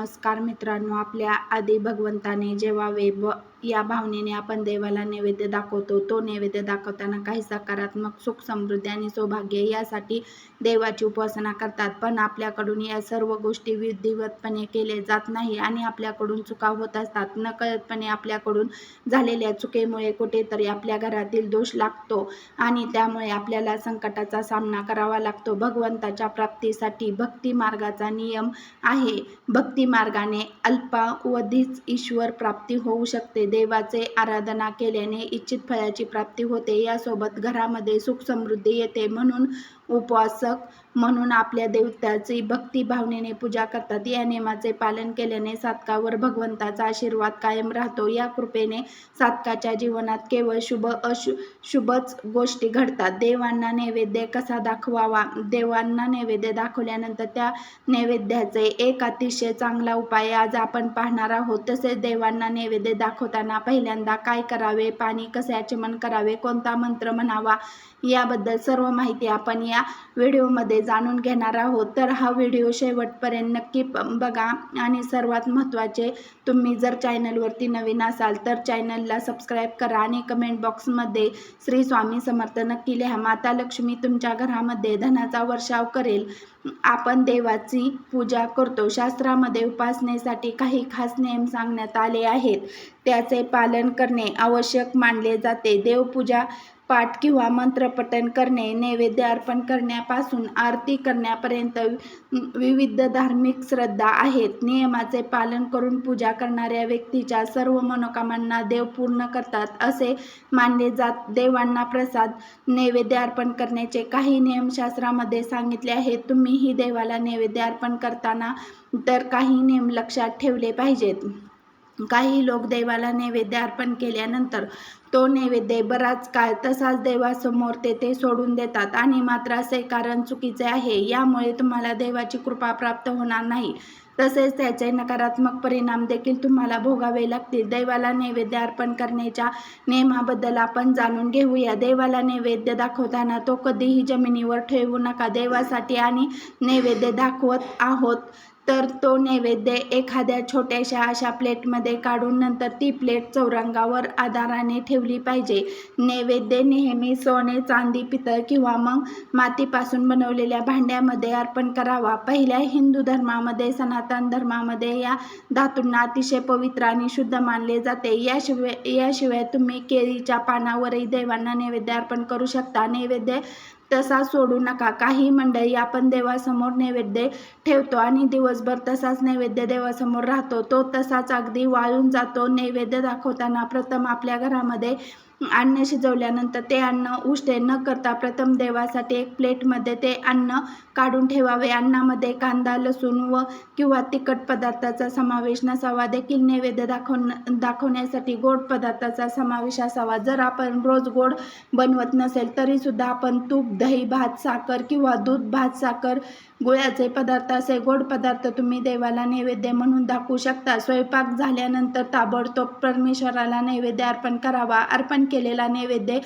नमस्कार मित्रांनो आपल्या आदी भगवंताने जेव्हा वेब या भावनेने आपण देवाला नैवेद्य दाखवतो. तो नैवेद्य दाखवताना काही सकारात्मक सुख समृद्धी आणि सौभाग्य यासाठी देवाची उपासना करतात. पण आपल्याकडून या सर्व गोष्टी विधिवतपणे केले जात नाही आणि आपल्याकडून चुका होत असतात. नकळतपणे आपल्याकडून झालेल्या चुकीमुळे कुठेतरी आपल्या घरातील दोष लागतो आणि त्यामुळे आपल्याला संकटाचा सामना करावा लागतो. भगवंताच्या प्राप्तीसाठी भक्ती मार्गाचा नियम आहे. भक्ती मार्गाने अल्पावधीच ईश्वर प्राप्ती होऊ शकते. देवाचे आराधना केल्याने इच्छित फळाची प्राप्ती होते. यासोबत घरामध्ये सुख समृद्धी येते म्हणून उपवासक म्हणून आपल्या देवताची भक्ती भावनेने पूजा करतात. या नियमाचे पालन केल्याने साधकावर भगवंताचा आशीर्वाद कायम राहतो. या कृपेने साधकाच्या जीवनात केवळ शुभ अशु शुभच गोष्टी घडतात. देवांना नैवेद्य कसा दाखवावा? देवांना नैवेद्य दाखवल्यानंतर त्या नैवेद्याचे एक अतिशय चांगला उपाय आज आपण पाहणार आहोत. तसेच देवांना नैवेद्य दाखवताना पहिल्यांदा काय करावे? पाणी कसे आचमन करावे? कोणता मंत्र म्हणावा? याबद्दल सर्व माहिती आपण या व्हिडिओमध्ये जाणून घेणार आहोत. तर हा व्हिडिओ शेवटपर्यंत नक्की बघा. आणि सर्वात महत्त्वाचे तुम्ही जर चॅनलवरती नवीन असाल तर चॅनलला सबस्क्राईब करा आणि कमेंट बॉक्समध्ये श्री स्वामी समर्थ नक्की लिहा. माता लक्ष्मी तुमच्या घरामध्ये धनाचा वर्षाव करेल. आपण देवाची पूजा करतो. शास्त्रामध्ये उपासनेसाठी काही खास नियम सांगण्यात आले आहेत. त्याचे पालन करणे आवश्यक मानले जाते. देवपूजा पाठ किंवा मंत्रपठण करणे नैवेद्य अर्पण करण्यापासून आरती करण्यापर्यंत विविध धार्मिक श्रद्धा आहेत. नियमाचे पालन करून पूजा करणाऱ्या व्यक्तीच्या सर्व मनोकामांना देव पूर्ण करतात असे मानले जात. देवांना प्रसाद नैवेद्य अर्पण करण्याचे काही नियम शास्त्रामध्ये सांगितले आहेत तुम्हीही देवाला नैवेद्य अर्पण करताना तर काही नियम लक्षात ठेवले पाहिजेत. काही लोक देवाला नैवेद्य अर्पण केल्यानंतर तो नैवेद्य बराच काळ तसाच देवासमोर तेथे सोडून देतात. आणि मात्र असे कारण चुकीचे आहे. यामुळे तुम्हाला देवाची कृपा प्राप्त होणार नाही. तसेच त्याचे नकारात्मक परिणाम देखील तुम्हाला भोगावे लागतील. देवाला नैवेद्य अर्पण करण्याच्या नियमाबद्दल आपण जाणून घेऊया. देवाला नैवेद्य दाखवताना तो कधीही जमिनीवर ठेवू नका. देवासाठी आणि नैवेद्य दाखवत आहोत तर तो नैवेद्य एखाद्या छोट्याशा अशा प्लेटमध्ये काढून नंतर ती प्लेट चौरंगावर आधाराने ठेवली पाहिजे. नैवेद्य नेहमी सोने चांदी पितळ किंवा मग मातीपासून बनवलेल्या भांड्यामध्ये अर्पण करावा. पहिल्या हिंदू धर्मामध्ये सनातन धर्मामध्ये या धातूंना अतिशय पवित्र आणि शुद्ध मानले जाते. याशिवाय याशिवाय तुम्ही केळीच्या पानावरही देवांना नैवेद्य अर्पण करू शकता. नैवेद्य तसा सोडू नका. काही मंडळी आपण देवासमोर नैवेद्य ठेवतो आणि दिवसभर तसाच नैवेद्य देवासमोर राहतो. तो तसाच अगदी वाळून जातो. नैवेद्य दाखवताना प्रथम आपल्या घरामध्ये अन्न शिजवल्यानंतर ते अन्न उष्टे न करता प्रथम देवासाठी एक प्लेटमध्ये ते अन्न काढून ठेवावे. अन्नामध्ये कांदा लसूण व किंवा तिखट पदार्थाचा समावेश नसावा. देखील नैवेद्य दाखव दाखवण्यासाठी गोड पदार्थाचा समावेश असावा. जर आपण रोज गोड बनवत नसेल तरीसुद्धा आपण तूप दही भात साखर किंवा दूध भात साखर गुळाचे पदार्थ असे गोड पदार्थ तुम्ही देवाला नैवेद्य म्हणून दाखवू शकता. स्वयंपाक झाल्यानंतर ताबडतोब परमेश्वराला नैवेद्य अर्पण करावा. अर्पण केलेला नैवेद्य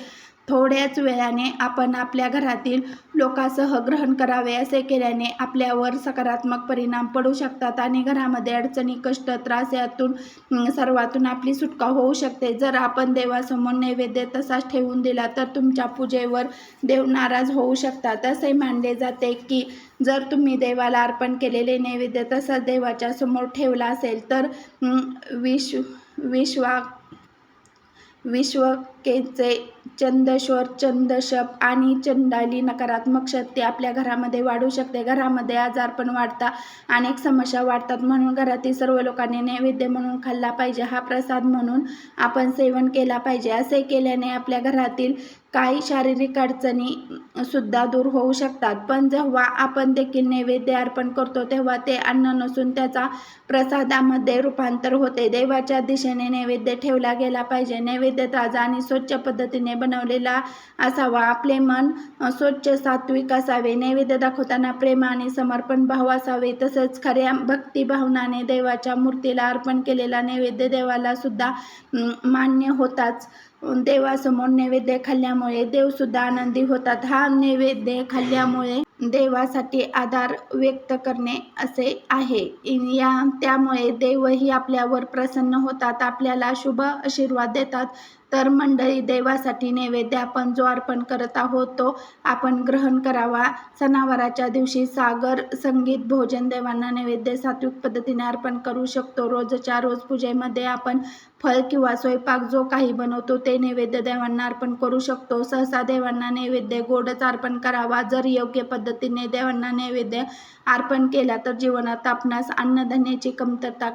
थोड्याच वेळाने आपण आपल्या घरातील लोकांसह ग्रहण करावे असे केल्याने आपल्यावर सकारात्मक परिणाम पडू शकतात आणि घरामध्ये अडचणी कष्ट त्रास यातून सर्वातून आपली सुटका होऊ शकते. जर आपण देवासमोर नैवेद्य तसाच ठेवून दिला तर तुमच्या पूजेवर देव नाराज होऊ शकतात. असे मानले जाते की जर तुम्ही देवाला अर्पण केलेले नैवेद्य तसाच देवाच्या समोर ठेवला असेल तर विश्व विश्वा विश्वकेचे चंदश्वर चंदशप आणि चंडाली नकारात्मक शक्ती आपल्या घरामध्ये वाढू शकते. घरामध्ये आजार पण वाढता अनेक समस्या वाढतात. म्हणून घरातील सर्व लोकांनी नैवेद्य म्हणून खाल्ला पाहिजे. हा प्रसाद म्हणून आपण सेवन केला पाहिजे. असे केल्याने आपल्या घरातील काही शारीरिक अडचणी सुद्धा दूर होऊ शकतात. पण जेव्हा आपण देखील नैवेद्य अर्पण करतो तेव्हा ते अन्न नसून त्याचा प्रसादामध्ये रूपांतर होते. देवाच्या दिशेने नैवेद्य ठेवला गेला पाहिजे. नैवेद्य ताजा आणि स्वच्छ पद्धतीने बनवलेला असावा. आपले मन स्वच्छ सात्विक असावे. नैवेद्य दाखवताना प्रेम आणि समर्पण भाव असावे. तसेच खऱ्या भक्तिभावनाने देवाच्या मूर्तीला अर्पण केलेला नैवेद्य देवाला सुद्धा मान्य होताच. देवासमोर नैवेद्य खाल्ल्यामुळे देवसुद्धा आनंदी होतात. हा नैवेद्य खाल्ल्यामुळे देवासाठी आधार व्यक्त करणे असे आहे. या त्यामुळे देवही आपल्यावर प्रसन्न होतात आपल्याला शुभ आशीर्वाद देतात. तर मंडळी देवासाठी नैवेद्य आपण जो अर्पण करत आहोत तो आपण ग्रहण करावा. सणावाराच्या दिवशी सागर संगीत भोजन देवांना नैवेद्य सात्विक पद्धतीने अर्पण करू शकतो. रोजच्या रोज पूजेमध्ये आपण फळ किंवा स्वयंपाक जो काही बनवतो ते नैवेद्य देवांना अर्पण करू शकतो. सहसा देवांना नैवेद्य गोडच अर्पण करावा. जर योग्य पद्धतीने देवांना नैवेद्य अर्पण केला तर जीवनात आपणास अन्नधान्याची कमतरता